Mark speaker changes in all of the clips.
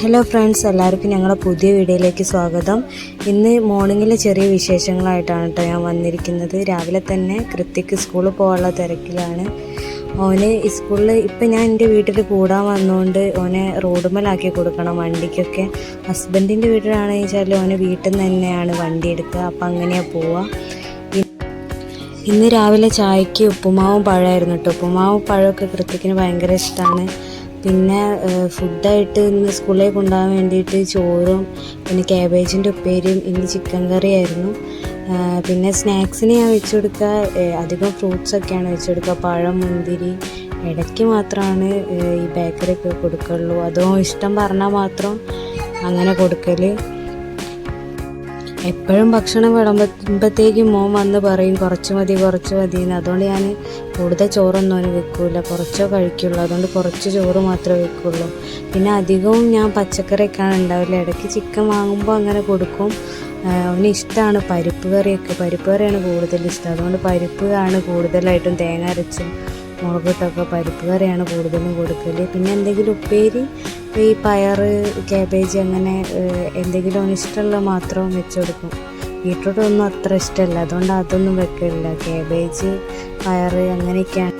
Speaker 1: Hello friends എല്ലാവർക്കും ഞങ്ങളുടെ പുതിയ വീഡിയോയിലേക്ക് സ്വാഗതം. ഇന്ന് മോർണിംഗിലെ ചെറിയ വിശേഷങ്ങളായിട്ടാണ് കേട്ടോ ഞാൻ വന്നിരിക്കുന്നത്. രാവിലെ തന്നെ കൃത്യക്ക് സ്കൂളിൽ പോകാനുള്ള തിരക്കിലാണ്. ഓന് സ്കൂളിൽ ഇപ്പം ഞാൻ എന്റെ വീട്ടിൽ കൂടാൻ വന്നുകൊണ്ട് ഓനെ റോഡുമലാക്കി കൊടുക്കണം വണ്ടിക്കൊക്കെ. ഹസ്ബൻഡിന്റെ വീട്ടിലാണെന്ന് വെച്ചാൽ ഓനെ വീട്ടിൽ നിന്ന് തന്നെയാണ് വണ്ടി എടുക്കുക. അപ്പം അങ്ങനെയാണ് പോവുക. ഇന്ന് രാവിലെ ചായക്ക് ഉപ്പുമാവും പഴമായിരുന്നു കേട്ടോ. ഉപ്പുമാവും പഴമൊക്കെ കൃത്യക്കിന് ഭയങ്കര ഇഷ്ടമാണ്. പിന്നെ ഫുഡായിട്ട് ഇന്ന് സ്കൂളിൽ കൊണ്ടുപോകാൻ വേണ്ടിയിട്ട് ചോറും പിന്നെ ക്യാബേജിന്റെ ഉപ്പേരിയും ഇന്ന് ചിക്കൻ കറിയായിരുന്നു പിന്നെ സ്നാക്സിന് ഞാൻ വെച്ച് കൊടുക്കുക അധികം ഫ്രൂട്ട്സ് ഒക്കെയാണ് വെച്ച് കൊടുക്കുക. പഴം മുന്തിരി ഇടയ്ക്ക് മാത്രമാണ് ഈ ബേക്കറി ഒക്കെ കൊടുക്കുള്ളൂ. അതും ഇഷ്ടം പറഞ്ഞാൽ മാത്രം അങ്ങനെ കൊടുക്കൽ എപ്പോഴും ഭക്ഷണം വിളമ്പുമ്പോഴത്തേക്കും മോൻ വന്ന് പറയും കുറച്ച് മതി കുറച്ച് മതി എന്ന്. അതുകൊണ്ട് ഞാൻ കൂടുതൽ ചോറൊന്നും അവന് വെക്കൂല. കുറച്ചോ കഴിക്കുള്ളൂ. അതുകൊണ്ട് കുറച്ച് ചോറ് മാത്രമേ വെക്കുള്ളൂ. പിന്നെ അധികവും ഞാൻ പച്ചക്കറിയൊക്കെയാണ് ഉണ്ടാവില്ല ഇടയ്ക്ക് ചിക്കൻ വാങ്ങുമ്പോൾ അങ്ങനെ കൊടുക്കും. അവന് ഇഷ്ടമാണ് പരിപ്പ് കറിയൊക്കെ. പരിപ്പ് കറിയാണ് കൂടുതൽ ഇഷ്ടം. അതുകൊണ്ട് പരിപ്പ് ആണ് കൂടുതലായിട്ടും തേങ്ങ അരച്ചും മുളകിട്ടൊക്കെ പരിപ്പ് കറിയാണ് കൂടുതലും കൊടുക്കൽ പിന്നെ എന്തെങ്കിലും ഉപ്പേരി? ഈ പയർ ക്യാബേജ് അങ്ങനെ എന്തെങ്കിലും അവന് ഇഷ്ടമുള്ള മാത്രം വെച്ച് കൊടുക്കും. ബീട്രൂട്ട് ഒന്നും അത്ര ഇഷ്ടമല്ല. അതുകൊണ്ട് അതൊന്നും വെക്കില്ല ക്യാബേജ് പയർ അങ്ങനെയൊക്കെയാണ്.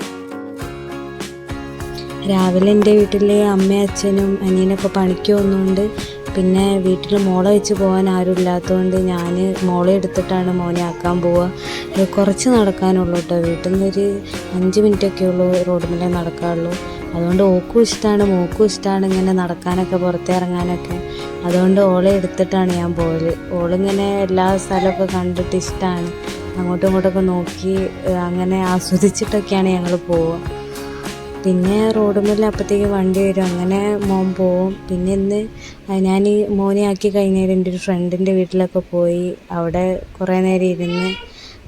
Speaker 1: രാവിലെ എന്റെ വീട്ടിൽ അമ്മയും അച്ഛനും അനിയനൊക്കെ പണിക്ക് പോകുന്നതുകൊണ്ട് പിന്നെ വീട്ടിൽ മോളെ വെച്ച് പോകാൻ ആരും ഇല്ലാത്തതുകൊണ്ട് ഞാൻ മോളെ എടുത്തിട്ടാണ് മോനെ ആക്കാൻ പോവുക കുറച്ച് നടക്കാനുള്ളൂ കേട്ടോ. വീട്ടിൽ നിന്നൊരു അഞ്ച് മിനിറ്റൊക്കെ ഉള്ളൂ റോഡിൽ നടക്കാറുള്ളൂ അതുകൊണ്ട് ഓക്കും ഇഷ്ടമാണ് മോക്കും ഇഷ്ടമാണ് ഇങ്ങനെ നടക്കാനൊക്കെ പുറത്തിറങ്ങാനൊക്കെ. അതുകൊണ്ട് ഓളെ എടുത്തിട്ടാണ് ഞാൻ പോയത്. ഓളിങ്ങനെ എല്ലാ സ്ഥലമൊക്കെ കണ്ടിട്ട് ഇഷ്ടമാണ് അങ്ങോട്ടും ഇങ്ങോട്ടൊക്കെ നോക്കി അങ്ങനെ ആസ്വദിച്ചിട്ടൊക്കെയാണ് ഞങ്ങൾ പോവുക. പിന്നെ റോഡ് റോഡുമേൽ അപ്പോഴത്തേക്ക് വണ്ടി വരും. അങ്ങനെ മോൻ പോവും. പിന്നെ ഇന്ന് ഞാൻ ഈ മോനെ ആക്കി കഴിഞ്ഞാൽ എന്റെ ഒരു ഫ്രണ്ടിന്റെ വീട്ടിലൊക്കെ പോയി. അവിടെ കുറേ നേരം ഇരുന്ന്.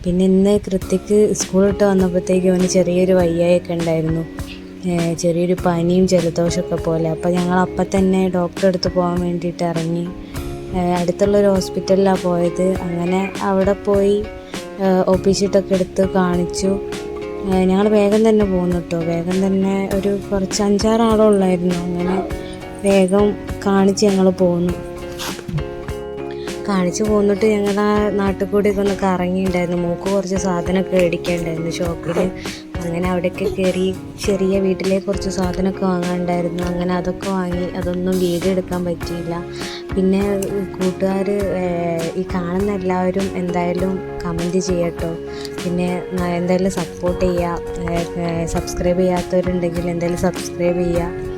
Speaker 1: പിന്നെ ഇന്ന് കൃത്യക്ക് സ്കൂളിട്ട് വന്നപ്പോഴത്തേക്ക് അവന് ചെറിയൊരു വയ്യായൊക്കെ ഉണ്ടായിരുന്നു. ചെറിയൊരു പനിയും ജലദോഷമൊക്കെ പോലെ. അപ്പോൾ ഞങ്ങൾ അപ്പം തന്നെ ഡോക്ടറെ അടുത്ത് പോകാൻ വേണ്ടിയിട്ട് ഇറങ്ങി. അടുത്തുള്ളൊരു ഹോസ്പിറ്റലിലാണ് പോയത്. അങ്ങനെ അവിടെ പോയി ഒ പി ഷീട്ടൊക്കെ എടുത്ത് കാണിച്ചു. ഞങ്ങൾ വേഗം തന്നെ പോന്നു കേട്ടോ വേഗം തന്നെ ഒരു കുറച്ച് അഞ്ചാറ് ആളുള്ളായിരുന്നു അങ്ങനെ വേഗം കാണിച്ച് ഞങ്ങൾ പോന്നു. കാണിച്ച് പോന്നിട്ട് ഞങ്ങളുടെ നാട്ടിൽ ഒക്കെ ഒന്ന് കറങ്ങിയിട്ടുണ്ടായിരുന്നു മൂക്ക് കുറച്ച് സാധനമൊക്കെ മേടിക്കാനുണ്ടായിരുന്നു ഷോപ്പിൽ അങ്ങനെ അവിടെയൊക്കെ കയറി ചെറിയ വീട്ടിലെ കുറച്ച് സാധനമൊക്കെ വാങ്ങാനുണ്ടായിരുന്നു. അങ്ങനെ അതൊക്കെ വാങ്ങി അതൊന്നും വീഡിയോ എടുക്കാൻ പറ്റിയില്ല. പിന്നെ കൂട്ടുകാർ ഈ കാണുന്ന എല്ലാവരും എന്തായാലും കമന്റ് ചെയ്യട്ടോ. പിന്നെ എന്തായാലും സപ്പോർട്ട് ചെയ്യുക സബ്സ്ക്രൈബ് ചെയ്യാത്തവരുണ്ടെങ്കിൽ എന്തായാലും സബ്സ്ക്രൈബ് ചെയ്യുക